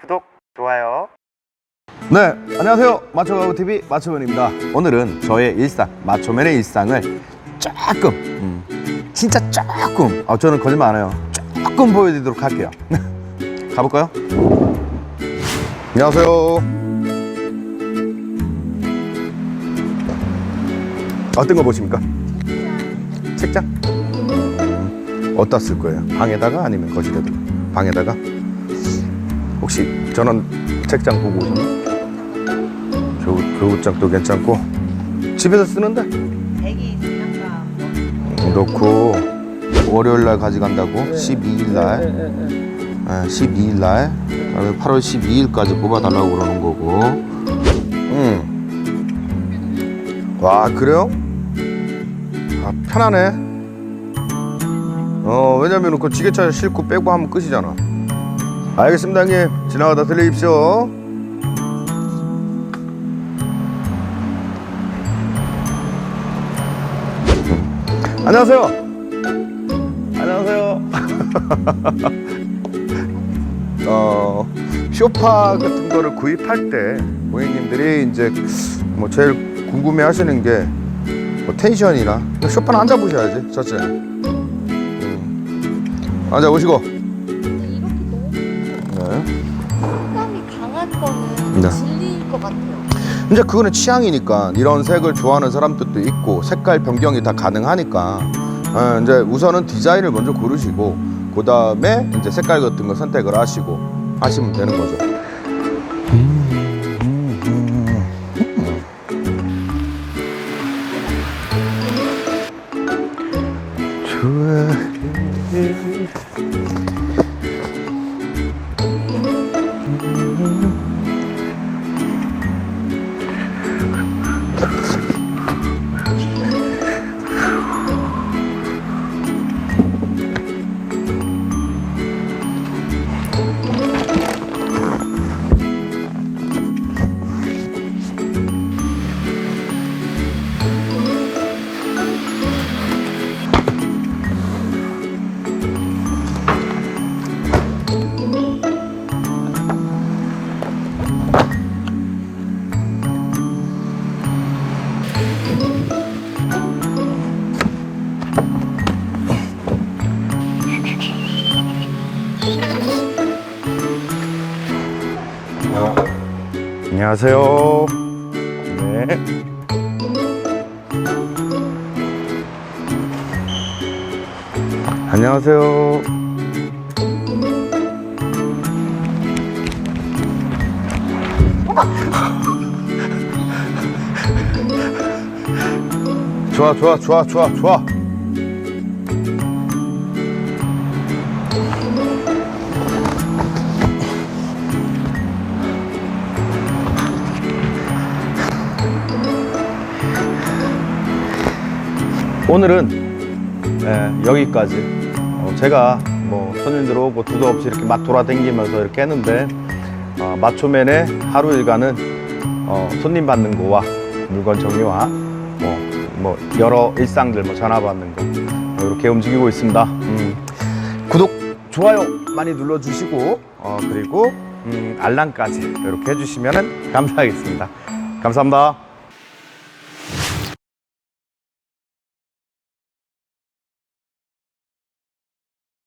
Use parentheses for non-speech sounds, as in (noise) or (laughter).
구독, 좋아요. 네, 안녕하세요. 마초가구 TV 마초맨입니다. 오늘은 저의 일상, 마초맨의 일상을 조금, 음, 진짜 조금, 아, 저는 거짓말 안 해요. 조금 보여드리도록 할게요. (laughs) 가볼까요? 안녕하세요. 어떤 거 보십니까? 책장? 음, 어디다 쓸 거예요? 방에다가 아니면 거실에다가? 방에다가? 혹시 전원 책장 보고 오셨나요? 교우, 교우장도 괜찮고. 집에서 쓰는데? 애기 장갑 놓고 월요일 날 가져간다고? 12일 날? 네, 12일 날? 그다음에 8월 12일까지 뽑아달라고 그러는 거고. 음와 그래요? 아 편하네. 어 왜냐면 그 지게차 싣고 빼고 하면 끝이잖아 알겠습니다 형님 지나가다 들리십시오 안녕하세요. 안녕하세요. (laughs) 어, 쇼파 같은 거를 구입할 때 고객님들이 이제 뭐 제일 궁금해 하시는 게 뭐 텐션이나 쇼파는 앉아 보셔야지 첫째. 음. 앉아 보시고. 색감이 강한 거는 네. 질릴 것 같아요. 이제 그거는 취향이니까 이런 색을 좋아하는 사람들도 있고 색깔 변경이 다 가능하니까 어, 이제 우선은 디자인을 먼저 고르시고 그 다음에 이제 색깔 같은 거 선택을 하시고 하시면 되는 거죠. 안녕하세요. 네. 안녕하세요. 좋아, 좋아, 좋아, 좋아, 좋아. 오늘은 예, 여기까지. 어, 제가 뭐 손님들 오고 두도 없이 이렇게 맛 돌아다니면서 이렇게 했는데 어, 마초맨의 하루 일과는 어, 손님 받는 거와 물건 정리와 뭐, 뭐 여러 일상들 뭐 전화 받는 거 뭐 이렇게 움직이고 있습니다. 음, 구독, 좋아요 많이 눌러주시고 어, 그리고 음, 알람까지 이렇게 해주시면 감사하겠습니다. 감사합니다.